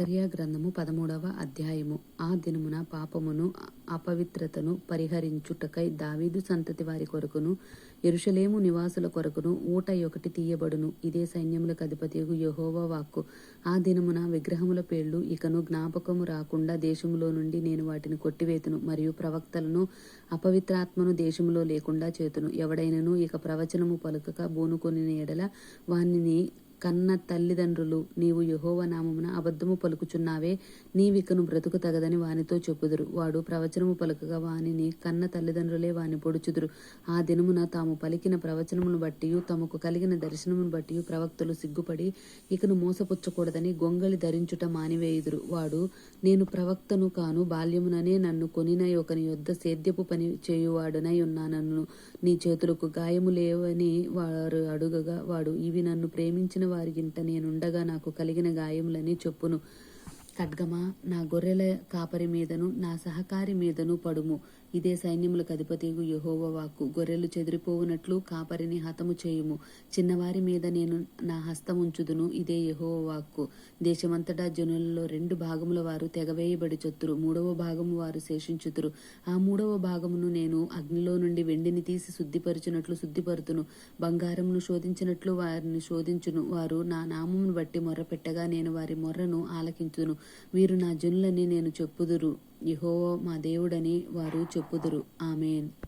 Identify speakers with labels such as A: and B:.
A: సరియా గ్రంథము పదమూడవ అధ్యాయము. ఆ దినమున పాపమును అపవిత్రతను పరిహరించుటకై దావీదు సంతతి వారి కొరకును ఎరుషలేము నివాసుల కొరకును ఊట ఒకటి తీయబడును. ఇదే సైన్యములకు అధిపతియగు యెహోవా వాక్కు. ఆ దినమున విగ్రహముల పేర్లు ఇకను జ్ఞాపకము రాకుండా దేశములో నుండి నేను వాటిని కొట్టివేతును మరియు ప్రవక్తలను అపవిత్రాత్మను దేశములో లేకుండా చేతును. ఎవడైనను ఇక ప్రవచనము పలుకక బూనుకొని ఎడల వానిని కన్న తల్లిదండ్రులు నీవు యెహోవా నామమున అబద్ధము పలుకుచున్నావే నీవికను బ్రతుకు తగదని వానితో చెప్పుదురు. వాడు ప్రవచనము పలుకగా వానిని కన్న తల్లిదండ్రులే వాని పొడుచుదురు. ఆ దినమున తాము పలికిన ప్రవచనమును బట్టి తమకు కలిగిన దర్శనమును బట్టి ప్రవక్తలు సిగ్గుపడి ఇకను మోసపుచ్చకూడదని గొంగళి ధరించుట మానివేయుదురు. వాడు నేను ప్రవక్తను కాను బాల్యముననే నన్ను కొనిన ఒకని యొద్ద సేద్యపు పని చేయువాడునై ఉన్నానన్ను నీ చేతులకు గాయము లేవని వారు అడుగగా వాడు ఇవి నన్ను ప్రేమించిన వారిగింట నేనుండగా నాకు కలిగిన గాయములని చెప్పును. ఖడ్గమా నా గొర్రెల కాపరి మీదను నా సహకారి మీదను పడుము. ఇదే సైన్యములకు అధిపతిగు యహోవ వాక్కు. గొర్రెలు చెదిరిపోవునట్లు కాపరిని హతము చేయుము. చిన్నవారి మీద నేను నా హస్తం ఉంచుదును ఇదే యహోవ వాక్కు. దేశమంతటా జనులలో రెండు భాగముల వారు తెగవేయబడి చొత్తురు. మూడవ భాగము వారు శేషించుతురు. ఆ మూడవ భాగమును నేను అగ్నిలో నుండి వెండిని తీసి శుద్ధిపరచునట్లు శుద్ధిపరుతును. బంగారమును శోధించినట్లు వారిని శోధించును. వారు నా నామమును బట్టి మొర్ర పెట్టగా నేను వారి మొర్రను ఆలకించును వీరు నా జనులని నేను చెప్పుదురు. యెహోవా మా దేవుడని వారు చెప్పుదురు. ఆమెన్.